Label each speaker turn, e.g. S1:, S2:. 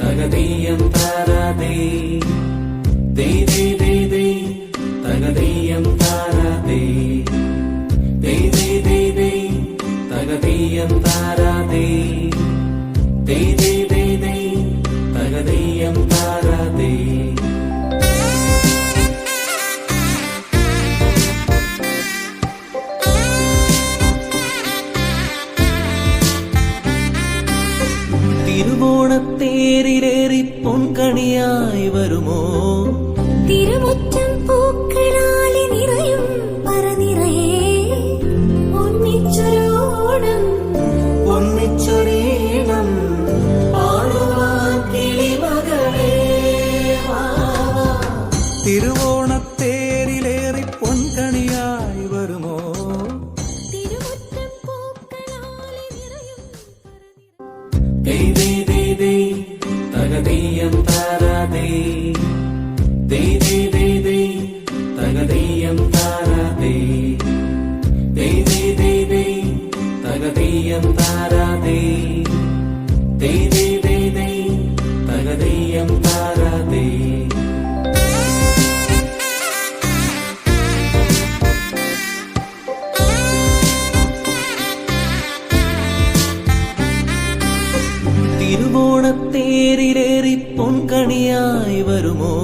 S1: തകതീയം താരാതേ ദേ ദേ ദേ ദേ തകതീയം താരാതേ ദേ ദേ ദേ ദേ തകതീയം താരാതേ ദേ ദേ തിരുവോണത്തേരിലേറി പൊൻകണിയായി വരുമോ?
S2: തിരുമുറ്റം പൂക്കളാലെ നിറയും പറനിറയെ ഒന്നിച്ചൊരോണം.
S1: തിരുവോണത്തേരിലേറി പൊൻകണിയായി വരുമോ?
S2: തിരുമുറ്റം പൂക്കളാലെ നിറയും
S1: തകതീയം താരാതേ. ദേ ദേ ദേ ദേ തകതീയം താരാതേ. ദേ ദേ ദേ ദേ തകതീയം താരാതേ. ദേ ദേ ദേ ദേ തകതീയം താരാതേ. തിരുവോണത്തേരിലേറി പൊൻകണിയായി വരുമോ?